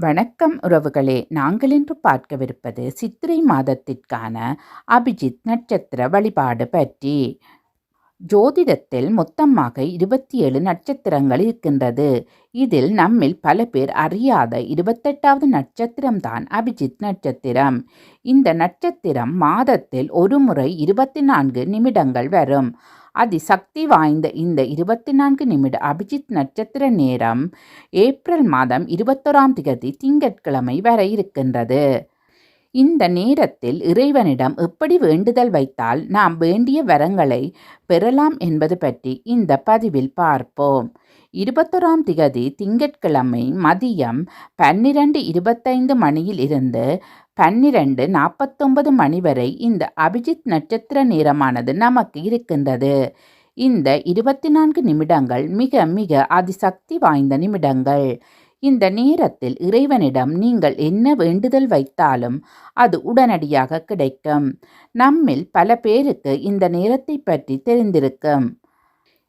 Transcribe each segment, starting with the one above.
வணக்கம் உறவுகளே. நாங்கள் இன்று பார்க்கவிருப்பது சித்திரை மாதத்திற்கான அபிஜித் நட்சத்திர வழிபாடு பற்றி. ஜோதிடத்தில் மொத்தமாக இருபத்தி ஏழு நட்சத்திரங்கள் இருக்கின்றது. இதில் நம்மில் பல பேர் அறியாத இருபத்தெட்டாவது நட்சத்திரம்தான் அபிஜித் நட்சத்திரம். இந்த நட்சத்திரம் மாதத்தில் ஒரு முறை இருபத்தி நான்கு நிமிடங்கள் வரும். அதிசக்தி வாய்ந்த இந்த இருபத்தி நான்கு நிமிட அபிஜித் நட்சத்திர நேரம் ஏப்ரல் மாதம் இருபத்தொராம் திகதி திங்கட்கிழமை வர இருக்கின்றது. இந்த நேரத்தில் இறைவனிடம் எப்படி வேண்டுதல் வைத்தால் நாம் வேண்டிய வரங்களை பெறலாம் என்பது பற்றி இந்த பதிவில் பார்ப்போம். இருபத்தொராம் திகதி திங்கட்கிழமை மதியம் பன்னிரண்டு இருபத்தைந்து மணியில் இருந்து பன்னிரண்டு நாற்பத்தொன்பது மணி வரை இந்த அபிஜித் நட்சத்திர நேரமானது நமக்கு இருக்கின்றது. இந்த இருபத்தி நான்கு நிமிடங்கள் மிக மிக அதிசக்தி வாய்ந்த நிமிடங்கள். இந்த நேரத்தில் இறைவனிடம் நீங்கள் என்ன வேண்டுதல் வைத்தாலும் அது உடனடியாக கிடைக்கும். நம்மில் பல பேருக்கு இந்த நேரத்தை பற்றி தெரிந்திருக்கும்.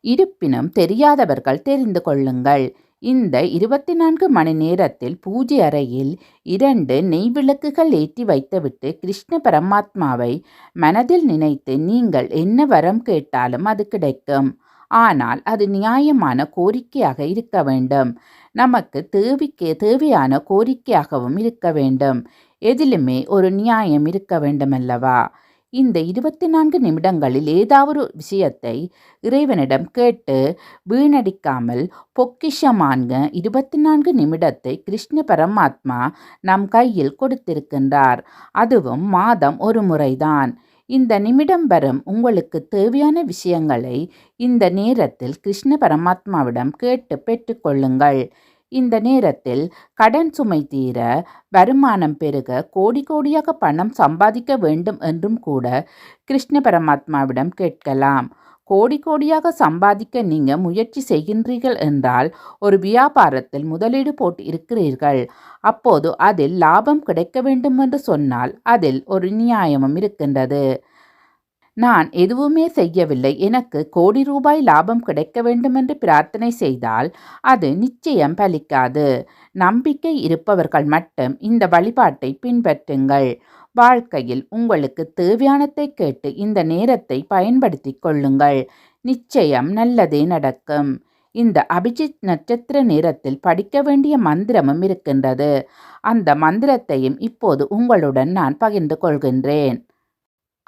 இருப்பினும் தெரியாதவர்கள் தெரிந்து கொள்ளுங்கள். இந்த இருபத்தி நான்கு மணி நேரத்தில் பூஜை அறையில் இரண்டு நெய் விளக்குகள் ஏற்றி வைத்துவிட்டு கிருஷ்ண பரமாத்மாவை மனதில் நினைத்து நீங்கள் என்ன வரம் கேட்டாலும் அது கிடைக்கும். ஆனால் அது நியாயமான கோரிக்கையாக இருக்க வேண்டும். நமக்கு தேவிக்கு தேவையான கோரிக்கையாகவும் இருக்க வேண்டும். எதிலுமே ஒரு நியாயம் இருக்க வேண்டுமல்லவா? இந்த இருபத்தி நான்கு நிமிடங்களில் ஏதாவது விஷயத்தை இறைவனிடம் கேட்டு வீணடிக்காமல் பொக்கிஷமான்க இருபத்தி நான்கு நிமிடத்தை கிருஷ்ண பரமாத்மா நம் கையில் கொடுத்திருக்கின்றார். அதுவும் மாதம் ஒரு முறைதான். இந்த நிமிடம் வரும் உங்களுக்கு தேவையான விஷயங்களை இந்த நேரத்தில் கிருஷ்ண பரமாத்மாவிடம் கேட்டு பெற்றுக்கொள்ளுங்கள். இந்த நேரத்தில் கடன் சுமை தீர வருமானம் பெருக கோடி கோடியாக பணம் சம்பாதிக்க வேண்டும் என்றும் கூட கிருஷ்ண பரமாத்மாவிடம் கேட்கலாம். கோடி கோடியாக சம்பாதிக்க நீங்க முயற்சி செய்கின்றீர்கள் என்றால் ஒரு வியாபாரத்தில் முதலீடு போட்டு இருக்கிறீர்கள். அப்போது அதில் லாபம் கிடைக்க வேண்டும் என்று சொன்னால் அதில் ஒரு நியாயமும் இருக்கின்றது. நான் எதுவுமே செய்யவில்லை. எனக்கு கோடி ரூபாய் லாபம் கிடைக்க வேண்டுமென்று பிரார்த்தனை செய்தால் அது நிச்சயம் பலிக்காது. நம்பிக்கை இருப்பவர்கள் மட்டும் இந்த வழிபாட்டை பின்பற்றுங்கள். வாழ்க்கையில் உங்களுக்கு தேவையானத்தை கேட்டு இந்த நேரத்தை பயன்படுத்தி கொள்ளுங்கள். நிச்சயம் நல்லதே நடக்கும். இந்த அபிஜித் நட்சத்திர நேரத்தில் படிக்க வேண்டிய மந்திரமும் இருக்கின்றது. அந்த மந்திரத்தையும் இப்போது உங்களுடன் நான் பகிர்ந்து கொள்கின்றேன்.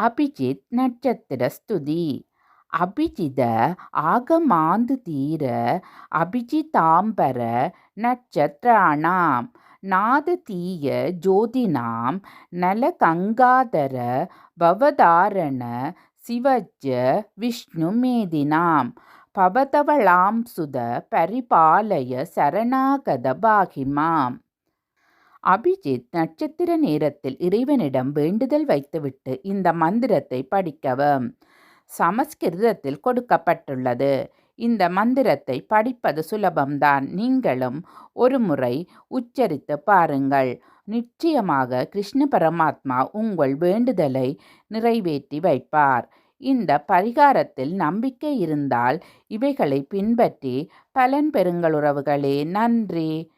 அபிஜித் நட்சத்திர ஸ்துதி. அபிஜித ஆகமாந்து தீர அபிஜிதாம்பர நட்சத்திராணாம் நாத தீய ஜோதினாம். நல கங்காதர பவதாரண சிவஜ விஷ்ணு மேதினாம். பவதவளாம் சுத பரிபாலய சரணாகத பாகிமாம். அபிஜித் நட்சத்திர நேரத்தில் இறைவனிடம் வேண்டுதல் வைத்துவிட்டு இந்த மந்திரத்தை படிக்கவும். சமஸ்கிருதத்தில் கொடுக்கப்பட்டுள்ளது. இந்த மந்திரத்தை படிப்பது சுலபம்தான். நீங்களும் ஒரு முறை உச்சரித்து பாருங்கள். நிச்சயமாக கிருஷ்ண பரமாத்மா உங்கள் வேண்டுதலை நிறைவேற்றி வைப்பார். இந்த பரிகாரத்தில் நம்பிக்கை இருந்தால் இவைகளை பின்பற்றி பலன் பெறுங்கள் உறவுகளே. நன்றி.